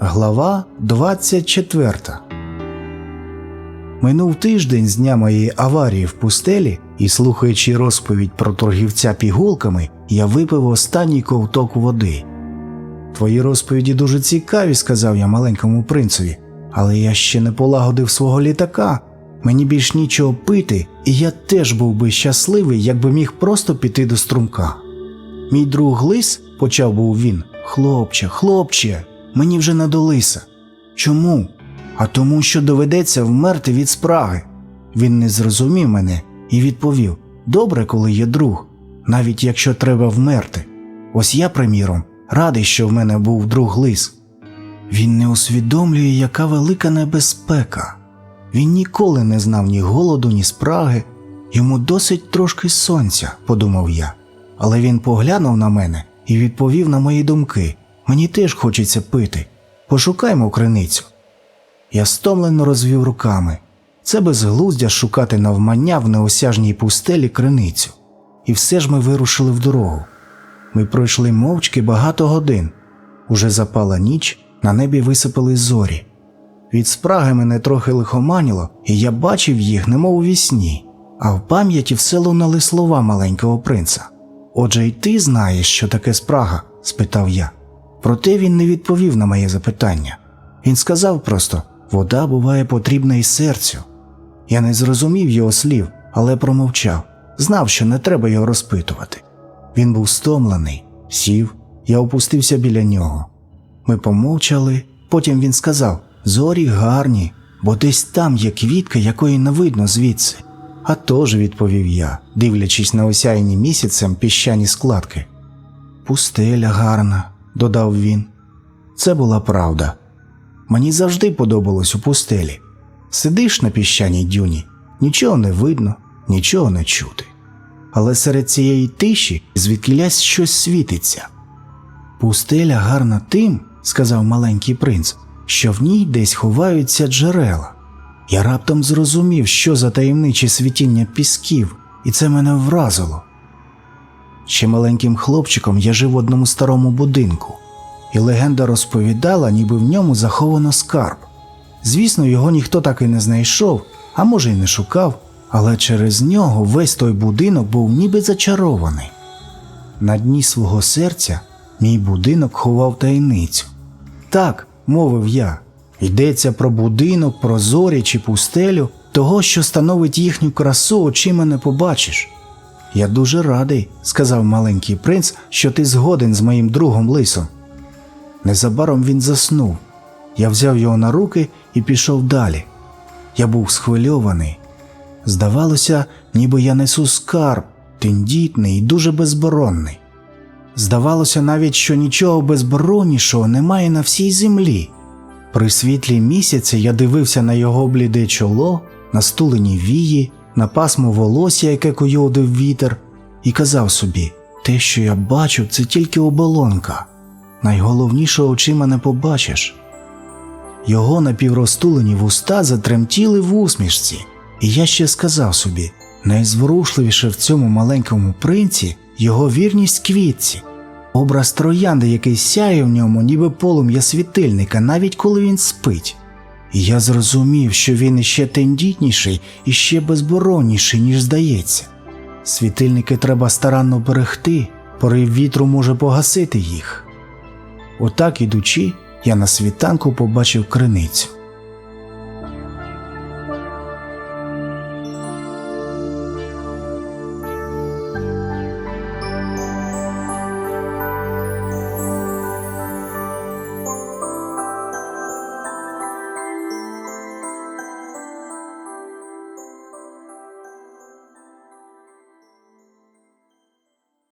Глава 24 Минув тиждень з дня моєї аварії в пустелі, і, слухаючи розповідь про торгівця пігулками, я випив останній ковток води. Твої розповіді дуже цікаві, сказав я маленькому принцеві, але я ще не полагодив свого літака. Мені більш нічого пити, і я теж був би щасливий, якби міг просто піти до струмка. Мій друг лис, почав був він. Хлопче, хлопче, мені вже надолися. Чому? А тому, що доведеться вмерти від спраги. Він не зрозумів мене і відповів: Добре, коли є друг, навіть якщо треба вмерти. Ось я, приміром, радий, що в мене був друг лис. Він не усвідомлює, яка велика небезпека. Він ніколи не знав ні голоду, ні спраги. Йому досить трошки сонця, подумав я. Але він поглянув на мене і відповів на мої думки. Мені теж хочеться пити. Пошукаймо криницю. Я стомлено розвів руками. Це безглуздя шукати навмання в неосяжній пустелі криницю. І все ж ми вирушили в дорогу. Ми пройшли мовчки багато годин. Уже запала ніч, на небі висипали зорі. Від спраги мене трохи лихоманіло, і я бачив їх, немов у вісні, а в пам'яті все лунали слова маленького принца. Отже, й ти знаєш, що таке спрага? спитав я. Проте він не відповів на моє запитання. Він сказав просто вода буває потрібна і серцю. Я не зрозумів його слів, але промовчав, знав, що не треба його розпитувати. Він був стомлений, сів, я опустився біля нього. Ми помовчали, потім він сказав зорі гарні, бо десь там є квітка, якої не видно звідси. А тож, відповів я, дивлячись на осяяні місяцем піщані складки. Пустеля гарна, додав він. Це була правда. Мені завжди подобалось у пустелі. Сидиш на піщаній дюні, нічого не видно, нічого не чути. Але серед цієї тиші звідкілясь щось світиться. Пустеля гарна тим, сказав маленький принц, що в ній десь ховаються джерела. Я раптом зрозумів, що за таємниче світіння пісків, і це мене вразило. Ще маленьким хлопчиком я жив в одному старому будинку, і легенда розповідала, ніби в ньому заховано скарб. Звісно, його ніхто так і не знайшов, а може й не шукав, але через нього весь той будинок був ніби зачарований. На дні свого серця мій будинок ховав таємницю. Так, мовив я, йдеться про будинок, про зорі чи пустелю, того, що становить їхню красу, очима не побачиш. Я дуже радий, сказав маленький принц, що ти згоден з моїм другом лисом. Незабаром він заснув. Я взяв його на руки і пішов далі. Я був схвильований. Здавалося, ніби я несу скарб, тендітний і дуже безборонний. Здавалося навіть, що нічого безбороннішого немає на всій землі. При світлі місяця я дивився на його бліде чоло, на стулені вії, на пасмо волосся, яке койодив вітер, і казав собі: те, що я бачу, це тільки оболонка. Найголовніше очима не побачиш. Його напівростулені вуста затремтіли в усмішці, і я ще сказав собі: найзворушливіше в цьому маленькому принці його вірність квітці, образ троянди, який сяє в ньому, ніби полум'я світильника, навіть коли він спить. І я зрозумів, що він іще тендітніший і ще безборонніший, ніж здається. Світильники треба старанно берегти, порив вітру може погасити їх. Отак ідучи, я на світанку побачив криницю.